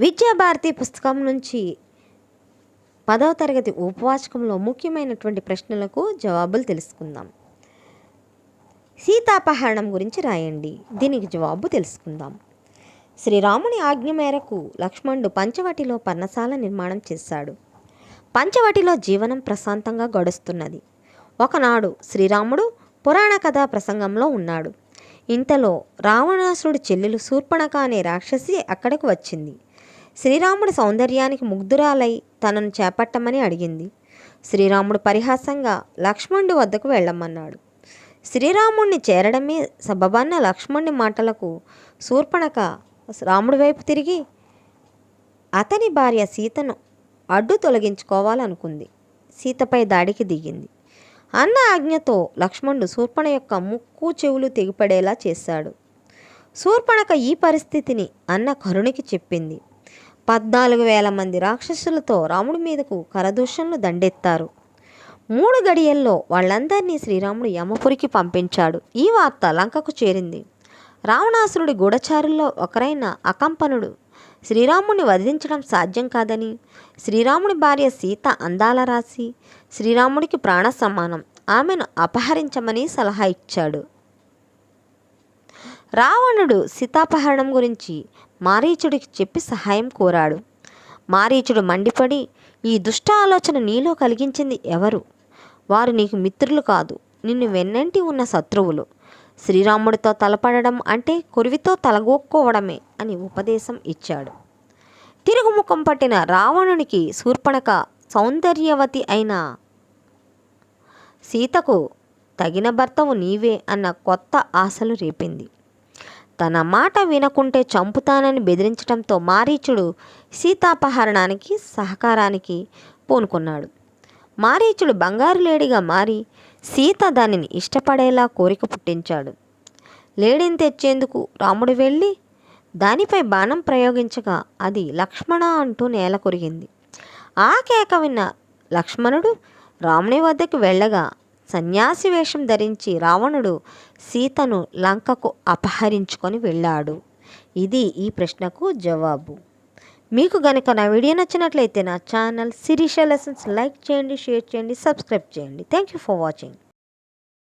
విద్యాభారతి పుస్తకం నుంచి పదవ తరగతి ఉపవాచకంలో ముఖ్యమైనటువంటి ప్రశ్నలకు జవాబులు తెలుసుకుందాం. సీతాపహరణం గురించి రాయండి. దీనికి జవాబు తెలుసుకుందాం. శ్రీరాముని ఆజ్ఞ మేరకు లక్ష్మణుడు పంచవటిలో పర్ణశాల నిర్మాణం చేశాడు. పంచవటిలో జీవనం ప్రశాంతంగా గడుస్తున్నది. ఒకనాడు శ్రీరాముడు పురాణ కథా ప్రసంగంలో ఉన్నాడు. ఇంతలో రావణాసురుడి చెల్లెలు శూర్పణక అనే రాక్షసి అక్కడికి వచ్చింది. శ్రీరాముడి సౌందర్యానికి ముగ్ధురాలై తనను చేపట్టమని అడిగింది. శ్రీరాముడు పరిహాసంగా లక్ష్మణుడి వద్దకు వెళ్ళమన్నాడు. శ్రీరాముణ్ణి చేరడమే సబబన్న లక్ష్మణుని మాటలకు శూర్పణక రాముడి వైపు తిరిగి అతని భార్య సీతను అడ్డు తొలగించుకోవాలనుకుంది. సీతపై దాడికి దిగింది. అన్న ఆజ్ఞతో లక్ష్మణుడు శూర్పణ యొక్క ముక్కు చెవులు తెగిపడేలా చేశాడు. శూర్పణక ఈ పరిస్థితిని అన్న కరుణికి చెప్పింది. పద్నాలుగు వేల మంది రాక్షసులతో రాముడి మీదకు కరదూషణలు దండెత్తారు. మూడు గడియల్లో వాళ్ళందరినీ శ్రీరాముడు యమపురికి పంపించాడు. ఈ వార్త లంకకు చేరింది. రావణాసురుడి గూఢచారుల్లో ఒకరైన అకంపనుడు శ్రీరాముని వధించడం సాధ్యం కాదని శ్రీరాముడి భార్య సీత అందాల రాసి శ్రీరాముడికి ప్రాణ సమానం ఆమెను అపహరించమని సలహా ఇచ్చాడు. రావణుడు సీతాపహరణం గురించి మారీచుడికి చెప్పి సహాయం కోరాడు. మారీచుడు మండిపడి ఈ దుష్ట ఆలోచన నీలో కలిగించింది ఎవరు? వారు నీకు మిత్రులు కాదు నిన్ను వెన్నంటి ఉన్న శత్రువులు. శ్రీరాముడితో తలపడడం అంటే కొరివితో తలగొక్కోవడమే అని ఉపదేశం ఇచ్చాడు. తిరుగుముఖం పట్టిన రావణునికి శూర్పణక సౌందర్యవతి అయిన సీతకు తగిన భర్తవు నీవే అన్న కొత్త ఆశలు రేపింది. తన మాట వినకుంటే చంపుతానని బెదిరించడంతో మారీచుడు సీతాపహరణానికి సహకారానికి పూనుకున్నాడు. మారీచుడు బంగారు లేడిగా మారి సీత దానిని ఇష్టపడేలా కోరిక పుట్టించాడు. లేడిని తెచ్చేందుకు రాముడు వెళ్ళి దానిపై బాణం ప్రయోగించగా అది లక్ష్మణ అంటూ నేల కొరిగింది. ఆ కేక విన్న లక్ష్మణుడు రాముని వద్దకు వెళ్ళగా సన్యాసి వేషం ధరించి రావణుడు సీతను లంకకు అపహరించుకొని వెళ్ళాడు. ఇది ఈ ప్రశ్నకు జవాబు. మీకు గనుక నా వీడియో నచ్చినట్లయితే నా ఛానల్ సిరీష లెసన్స్ లైక్ చేయండి షేర్ చేయండి సబ్స్క్రైబ్ చేయండి. Thank you for watching